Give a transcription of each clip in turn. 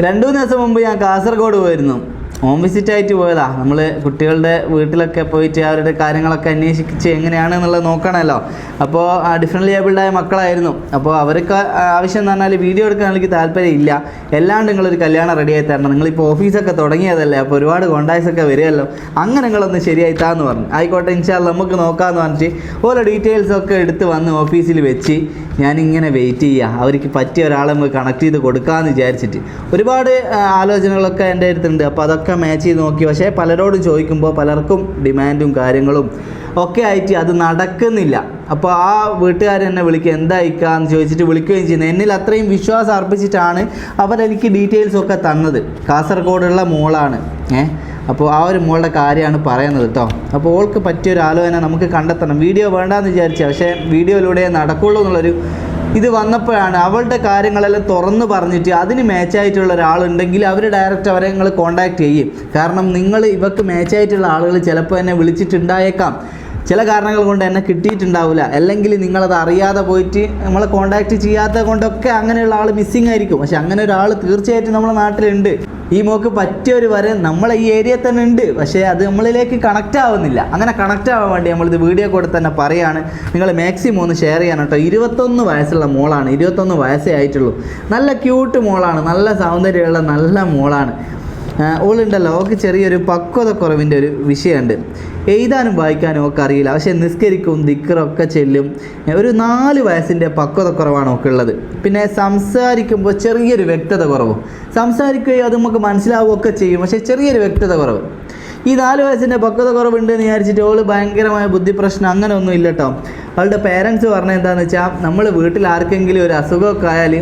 രണ്ടു ദിവസം മുമ്പ് ഞാൻ കാസർഗോഡ് പോയിരുന്നു. ഹോം വിസിറ്റ് ആയിട്ട് പോയതാ. നമ്മൾ കുട്ടികളുടെ വീട്ടിലൊക്കെ പോയിട്ട് അവരുടെ കാര്യങ്ങളൊക്കെ അന്വേഷിച്ച് എങ്ങനെയാണ് എന്നുള്ളത് നോക്കണമല്ലോ അപ്പോൾ ഡിഫറെന്റ് ഏബിൾഡായ മക്കളായിരുന്നു. അപ്പോൾ അവർക്ക് ആവശ്യം എന്ന് പറഞ്ഞാൽ വീഡിയോ എടുക്കാൻ എനിക്ക് താല്പര്യം ഇല്ല എല്ലാണ്ട് നിങ്ങളൊരു കല്യാണം റെഡിയായി തരണം. നിങ്ങളിപ്പോൾ ഓഫീസൊക്കെ തുടങ്ങിയതല്ലേ? അപ്പോൾ ഒരുപാട് കോണ്ടാക്ട്സൊക്കെ വരുമല്ലോ അങ്ങനെ നിങ്ങളൊന്ന് ശരിയായി താന്ന് പറഞ്ഞു. ആയിക്കോട്ടെ ഇൻഷാല്ല നമുക്ക് നോക്കാമെന്ന് പറഞ്ഞിട്ട് ഓരോ ഡീറ്റെയിൽസൊക്കെ എടുത്ത് വന്ന് ഓഫീസിൽ വെച്ച് ഞാനിങ്ങനെ വെയിറ്റ് ചെയ്യുക അവർക്ക് പറ്റിയ ഒരാളെ നമുക്ക് കണക്ട് ചെയ്ത് കൊടുക്കാമെന്ന് വിചാരിച്ചിട്ട്. ഒരുപാട് ആലോചനകളൊക്കെ എന്റെ അടുത്തുണ്ട്. അപ്പോൾ അതൊക്കെ മാച്ച് ചെയ്ത് നോക്കി. പക്ഷേ പലരോട് ചോദിക്കുമ്പോൾ പലർക്കും ഡിമാൻഡും കാര്യങ്ങളും ഒക്കെ ആയിട്ട് അത് നടക്കുന്നില്ല. അപ്പോൾ ആ വീട്ടുകാർ എന്നെ വിളിക്കുക എന്തായിക്കാന്ന് ചോദിച്ചിട്ട് വിളിക്കുകയും ചെയ്യുന്നത് എന്നിൽ അത്രയും വിശ്വാസം അർപ്പിച്ചിട്ടാണ് അവരെനിക്ക് ഡീറ്റെയിൽസൊക്കെ തന്നത്. കാസർഗോഡുള്ള മോളാണ്. ഏ? അപ്പോൾ ആ ഒരു മോളുടെ കാര്യമാണ് പറയുന്നത് കേട്ടോ അപ്പോൾ ഓൾക്ക് പറ്റിയൊരു ആലോചന നമുക്ക് കണ്ടെത്തണം. വീഡിയോ വേണ്ടാന്ന് വിചാരിച്ച പക്ഷേ വീഡിയോയിലൂടെ നടക്കുള്ളൂ എന്നുള്ളൊരു ഇത് വന്നപ്പോഴാണ് അവളുടെ കാര്യങ്ങളെല്ലാം തുറന്ന് പറഞ്ഞിട്ട് അതിന് മാച്ചായിട്ടുള്ള ഒരാളുണ്ടെങ്കിൽ അവർ ഡയറക്റ്റ് അവരെ നിങ്ങൾ കോൺടാക്ട് ചെയ്യും. കാരണം നിങ്ങൾ ഇവർക്ക് മാച്ചായിട്ടുള്ള ആളുകൾ ചിലപ്പോൾ എന്നെ വിളിച്ചിട്ടുണ്ടായേക്കാം. ചില കാരണങ്ങൾ കൊണ്ട് എന്നെ കിട്ടിയിട്ടുണ്ടാവില്ല അല്ലെങ്കിൽ നിങ്ങളത് അറിയാതെ പോയിട്ട് നമ്മളെ കോണ്ടാക്ട് ചെയ്യാത്ത കൊണ്ടൊക്കെ അങ്ങനെയുള്ള ആൾ മിസ്സിങ് ആയിരിക്കും. പക്ഷെ അങ്ങനെ ഒരാൾ തീർച്ചയായിട്ടും നമ്മുടെ നാട്ടിലുണ്ട്. ഈ മോക്ക് പറ്റിയ ഒരു വരെ നമ്മളെ ഈ ഏരിയ തന്നെ ഉണ്ട്. പക്ഷേ അത് നമ്മളിലേക്ക് കണക്റ്റ് ആവുന്നില്ല. അങ്ങനെ കണക്റ്റ് ആവാൻ വേണ്ടി നമ്മളിത് വീഡിയോ കൂടെ തന്നെ പറയാണ്. നിങ്ങൾ മാക്സിമം ഒന്ന് ഷെയർ ചെയ്യാൻ കേട്ടോ. ഇരുപത്തൊന്ന് വയസ്സുള്ള മോളാണ്. ഇരുപത്തൊന്ന് വയസ്സേ ആയിട്ടുള്ളൂ. നല്ല ക്യൂട്ട് മോളാണ്. നല്ല സൗന്ദര്യമുള്ള നല്ല മോളാണ്. ഓളുണ്ടല്ലോ ഓക്ക് ചെറിയൊരു പക്വത കുറവിന്റെ ഒരു വിഷയമുണ്ട്. എഴുതാനും വായിക്കാനും ഒക്കെ അറിയില്ല. പക്ഷേ നിസ്കരിക്കും ദിക്കറൊക്കെ ചെല്ലും. ഒരു നാല് വയസ്സിന്റെ പക്വത കുറവാണ് ഒക്കെ ഉള്ളത്. പിന്നെ സംസാരിക്കുമ്പോൾ ചെറിയൊരു വ്യക്തത കുറവ് സംസാരിക്കുകയും അത് നമുക്ക് മനസ്സിലാവുകയൊക്കെ ചെയ്യും. പക്ഷേ ചെറിയൊരു വ്യക്തത കുറവ് ഈ നാല് വയസ്സിന്റെ പക്വത കുറവുണ്ട് എന്ന് വിചാരിച്ചിട്ട് ഓൾ ഭയങ്കരമായ ബുദ്ധിപ്രശ്നം അങ്ങനെ ഒന്നും ഇല്ല കേട്ടോ. അവളുടെ പേരൻസ് പറഞ്ഞ എന്താണെന്ന് വെച്ചാൽ നമ്മൾ വീട്ടിൽ ആർക്കെങ്കിലും ഒരു അസുഖമൊക്കെ ആയാൽ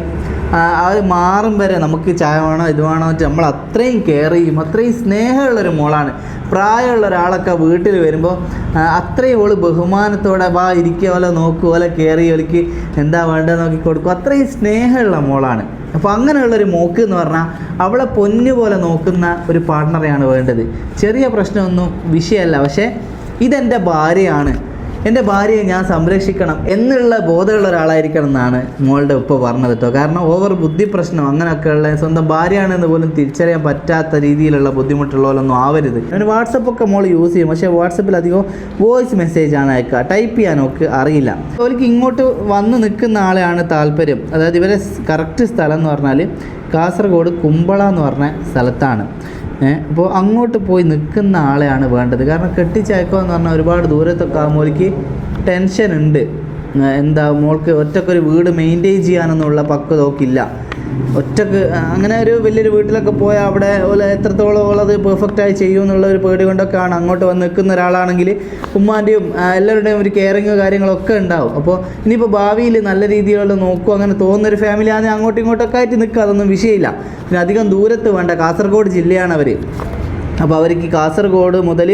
അവർ മാറും വരെ നമുക്ക് ചായ വേണോ ഇത് വേണോ നമ്മൾ അത്രയും കെയർ ചെയ്യും. അത്രയും സ്നേഹമുള്ളൊരു മോളാണ്. പ്രായമുള്ള ഒരാളൊക്കെ വീട്ടിൽ വരുമ്പോൾ അത്രയും ഓൾ ബഹുമാനത്തോടെ വാ ഇരിക്കുക പോലെ നോക്കുക പോലെ കെയർ ചെയ്യലിക്ക് എന്താ വേണ്ടത് നോക്കി കൊടുക്കും. അത്രയും സ്നേഹമുള്ള മോളാണ്. അപ്പോൾ അങ്ങനെയുള്ളൊരു മോക്ക് എന്ന് പറഞ്ഞാൽ അവളെ പൊന്നു പോലെ നോക്കുന്ന ഒരു പാർട്ട്ണറെയാണ് വേണ്ടത്. ചെറിയ പ്രശ്നമൊന്നും വിഷയമല്ല. പക്ഷേ ഇതെന്റെ ഭാര്യയാണ്. എന്റെ ഭാര്യയെ ഞാൻ സംരക്ഷിക്കണം എന്നുള്ള ബോധമുള്ള ഒരാളായിരിക്കണം എന്നാണ് മോളുടെ ഉപ്പ പറഞ്ഞത് കേട്ടോ കാരണം ഓവർ ബുദ്ധി പ്രശ്നം അങ്ങനെയൊക്കെയുള്ള സ്വന്തം ഭാര്യയാണെന്ന് പോലും തിരിച്ചറിയാൻ പറ്റാത്ത രീതിയിലുള്ള ബുദ്ധിമുട്ടുള്ളവരൊന്നും ആവരുത്. ഞാൻ വാട്സപ്പൊക്കെ മോൾ യൂസ് ചെയ്യും. പക്ഷേ വാട്സപ്പിൽ അധികം വോയിസ് മെസ്സേജ് ആണ് അയക്കുക. ടൈപ്പ് ചെയ്യാനൊക്കെ അറിയില്ല. അവർക്ക് ഇങ്ങോട്ട് വന്ന് നിൽക്കുന്ന ആളെയാണ് താല്പര്യം. അതായത് ഇവരെ കറക്റ്റ് സ്ഥലം എന്ന് പറഞ്ഞാൽ കാസർഗോഡ് കുമ്പള എന്ന് പറഞ്ഞ സ്ഥലത്താണ്. അപ്പോൾ അങ്ങോട്ട് പോയി നിൽക്കുന്ന ആളെയാണ് വേണ്ടത്. കാരണം കെട്ടിച്ചയക്കുക എന്ന് പറഞ്ഞാൽ ഒരുപാട് ദൂരത്തൊക്കെ ആ മോലിക്ക് ടെൻഷൻ ഉണ്ട്. എന്താ മോൾക്ക് ഒറ്റക്കൊരു വീട് മെയിന്റെയിൻ ചെയ്യാനൊന്നുള്ള പക്വത ഓക്കില്ല. ഒറ്റയ്ക്ക് അങ്ങനെ ഒരു വലിയൊരു വീട്ടിലൊക്കെ പോയാൽ അവിടെ ഓല എത്രത്തോളം ഉള്ളത് പെർഫെക്റ്റായി ചെയ്യും എന്നുള്ള ഒരു പേടി കൊണ്ടൊക്കെയാണ് അങ്ങോട്ട് വന്ന് നിൽക്കുന്ന ഒരാളാണെങ്കിൽ ഉമ്മാന്റെയും എല്ലാവരുടെയും ഒരു കെയറിങ് കാര്യങ്ങളൊക്കെ ഉണ്ടാവും. അപ്പോൾ ഇനിയിപ്പോൾ ഭാവിയിൽ നല്ല രീതിയിലുള്ള നോക്കും അങ്ങനെ തോന്നുന്നൊരു ഫാമിലി ആണെങ്കിൽ അങ്ങോട്ടും ഇങ്ങോട്ടൊക്കെ ആയിട്ട് നിൽക്കുക അതൊന്നും വിഷയമില്ല. പിന്നെ അധികം ദൂരത്ത് വേണ്ട. കാസർഗോഡ് ജില്ലയാണ് അവർ അപ്പോൾ അവർക്ക് കാസർഗോഡ് മുതൽ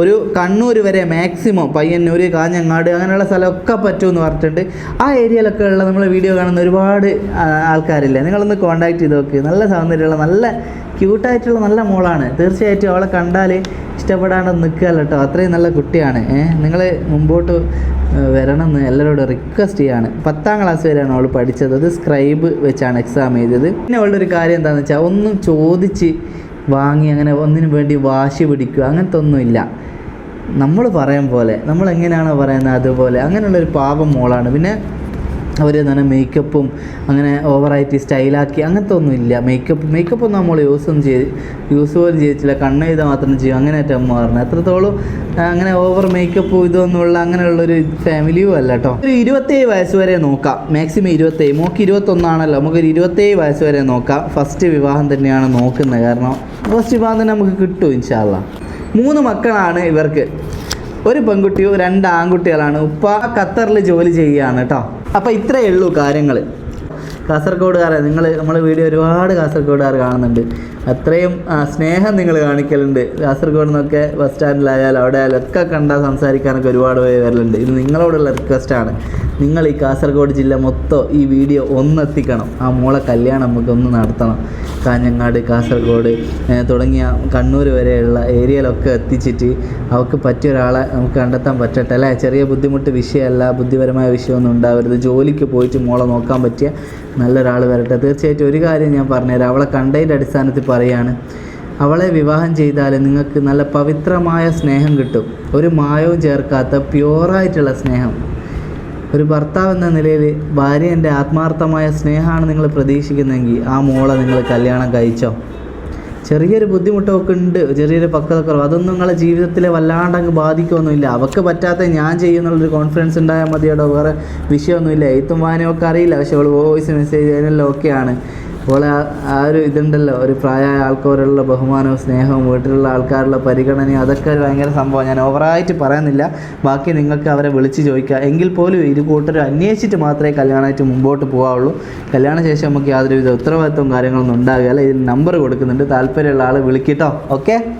ഒരു കണ്ണൂർ വരെ മാക്സിമം പയ്യന്നൂർ കാഞ്ഞങ്ങാട് അങ്ങനെയുള്ള സ്ഥലമൊക്കെ പറ്റുമെന്ന് പറഞ്ഞിട്ടുണ്ട്. ആ ഏരിയയിലൊക്കെ ഉള്ള നമ്മൾ വീഡിയോ കാണുന്ന ഒരുപാട് ആൾക്കാരില്ല? നിങ്ങളൊന്ന് കോൺടാക്ട് ചെയ്ത് നോക്ക്. നല്ല സൗന്ദര്യമുള്ള നല്ല ക്യൂട്ടായിട്ടുള്ള നല്ല മോളാണ്. തീർച്ചയായിട്ടും അവളെ കണ്ടാൽ ഇഷ്ടപ്പെടാണ്ട് നിൽക്കുകയല്ല കേട്ടോ. അത്രയും നല്ല കുട്ടിയാണ്. നിങ്ങൾ മുമ്പോട്ട് വരണമെന്ന് എല്ലാവരോടും റിക്വസ്റ്റ് ചെയ്യാണ്. പത്താം ക്ലാസ് വരെയാണ് അവൾ പഠിച്ചത്. അത് സ്ക്രൈബ് വെച്ചാണ് എക്സാം ചെയ്തത് പിന്നെ അവളുടെ ഒരു കാര്യം എന്താണെന്ന് വെച്ചാൽ ഒന്നും ചോദിച്ച് വാങ്ങി അങ്ങനെ ഒന്നിനു വേണ്ടി വാശി പിടിക്കുക അങ്ങനത്തെ ഒന്നുമില്ല നമ്മൾ പറയും പോലെ നമ്മൾ എങ്ങനെയാണോ പറയുന്നത് അതുപോലെ അങ്ങനെയുള്ളൊരു പാപം മോളാണ്. പിന്നെ അവർ തന്നെ മേക്കപ്പും അങ്ങനെ ഓവറായിട്ട് സ്റ്റൈലാക്കി അങ്ങനത്തെ ഒന്നും ഇല്ല. മേക്കപ്പ് മേക്കപ്പ് ഒന്നും നമ്മൾ യൂസ് ഒന്നും ചെയ്ത് യൂസ് പോലും ചെയ്തിട്ടില്ല. കണ്ണ് ചെയ്താൽ മാത്രം ചെയ്യും. അങ്ങനെയായിട്ട് അമ്മ പറഞ്ഞു എത്രത്തോളം അങ്ങനെ ഓവർ മേക്കപ്പ് ഇതൊന്നുമുള്ള അങ്ങനെയുള്ളൊരു ഫാമിലിയും അല്ല കേട്ടോ ഒരു ഇരുപത്തേഴ് വയസ്സ് വരെ നോക്കാം. മാക്സിമം ഇരുപത്തേഴ്. മോക്ക് ഇരുപത്തൊന്നാണല്ലോ. നമുക്കൊരു ഇരുപത്തേഴ് വയസ്സ് വരെ നോക്കാം. ഫസ്റ്റ് വിവാഹം തന്നെയാണ് നോക്കുന്നത് കാരണം ഫസ്റ്റ് വിവാഹം തന്നെ നമുക്ക് കിട്ടും ഇൻഷാല്ല മൂന്ന് മക്കളാണ് ഇവർക്ക്. ഒരു പെൺകുട്ടിയും രണ്ട് ആൺകുട്ടികളാണ്. ഉപ്പ ഖത്തറിൽ ജോലി ചെയ്യുകയാണ് കേട്ടോ അപ്പോൾ ഇത്രയേ ഉള്ളൂ കാര്യങ്ങൾ കാസർഗോഡുകാരെ നിങ്ങൾ നമ്മൾ വീഡിയോ ഒരുപാട് കാസർഗോഡുകാർ കാണുന്നുണ്ട്. അത്രയും സ്നേഹം നിങ്ങൾ കാണിക്കലുണ്ട്. കാസർഗോഡ് നിന്നൊക്കെ ബസ് സ്റ്റാൻഡിലായാലും അവിടെ ആയാലും ഒക്കെ കണ്ടാൽ സംസാരിക്കാനൊക്കെ ഒരുപാട് പേര് വരലുണ്ട്. ഇത് നിങ്ങളോടുള്ള റിക്വസ്റ്റാണ് നിങ്ങൾ ഈ കാസർഗോഡ് ജില്ല മൊത്തം ഈ വീഡിയോ ഒന്ന് എത്തിക്കണം ആ മോളെ കല്യാണം നമുക്കൊന്ന് നടത്തണം. കാഞ്ഞങ്ങാട് കാസർഗോഡ് തുടങ്ങിയ കണ്ണൂർ വരെയുള്ള ഏരിയയിലൊക്കെ എത്തിച്ചിട്ട് അവർക്ക് പറ്റിയ ഒരാളെ നമുക്ക് കണ്ടെത്താൻ പറ്റട്ടെ അല്ലേ? ചെറിയ ബുദ്ധിമുട്ട് വിഷയമല്ല ബുദ്ധിപരമായ വിഷയമൊന്നും ഉണ്ടാവരുത്. ജോലിക്ക് പോയിട്ട് മോളെ നോക്കാൻ പറ്റിയ നല്ലൊരാൾ വരട്ടെ. തീർച്ചയായിട്ടും ഒരു കാര്യം ഞാൻ പറഞ്ഞുതരാം. അവളെ കണ്ടതിന്റെ അടിസ്ഥാനത്തിൽ പറയുകയാണ് അവളെ വിവാഹം ചെയ്താൽ നിങ്ങൾക്ക് നല്ല പവിത്രമായ സ്നേഹം കിട്ടും. ഒരു മായവും ചേർക്കാത്ത പ്യുവറായിട്ടുള്ള സ്നേഹം. ഒരു ഭർത്താവ് എന്ന നിലയിൽ ഭാര്യന്റെ ആത്മാർത്ഥമായ സ്നേഹമാണ് നിങ്ങൾ പ്രതീക്ഷിക്കുന്നതെങ്കിൽ ആ മോളെ നിങ്ങൾ കല്യാണം കഴിച്ചോ. ചെറിയൊരു ബുദ്ധിമുട്ടൊക്കെ ഉണ്ട് ചെറിയൊരു പക്വതക്കുറവ്. അതൊന്നും നിങ്ങളെ ജീവിതത്തിലെ വല്ലാണ്ട് അങ്ങ് ബാധിക്കുകയൊന്നുമില്ല അവൾക്ക് പറ്റാത്ത ഞാൻ ചെയ്യുന്നുള്ളൊരു കോൺഫിഡൻസ് ഉണ്ടായാൽ മതിയോടോ. വേറെ വിഷയമൊന്നുമില്ല. എഴുത്തും വായനയൊക്കെ അറിയില്ല. പക്ഷെ അവൾ വോയിസ് മെസ്സേജ് അതിനെല്ലാം ഓക്കെയാണ് അപ്പോൾ ആ ഒരു ഇതുണ്ടല്ലോ ഒരു പ്രായമായ ആൾക്കാരുള്ള ബഹുമാനവും സ്നേഹവും വീട്ടിലുള്ള ആൾക്കാരുള്ള പരിഗണനയും അതൊക്കെ ഒരു ഭയങ്കര സംഭവം ഞാൻ ഓവറായിട്ട് പറയുന്നില്ല. ബാക്കി നിങ്ങൾക്ക് അവരെ വിളിച്ച് ചോദിക്കുക എങ്കിൽ പോലും ഇരു കൂട്ടർ അന്വേഷിച്ചിട്ട് മാത്രമേ കല്യാണമായിട്ട് മുമ്പോട്ട് പോകാവുള്ളൂ കല്യാണ ശേഷം നമുക്ക് യാതൊരുവിധ ഉത്തരവാദിത്വവും കാര്യങ്ങളൊന്നും ഉണ്ടാകുകയല്ല ഇതിൽ നമ്പർ കൊടുക്കുന്നുണ്ട്. താല്പര്യമുള്ള ആൾ വിളിക്കട്ടോ ഓക്കെ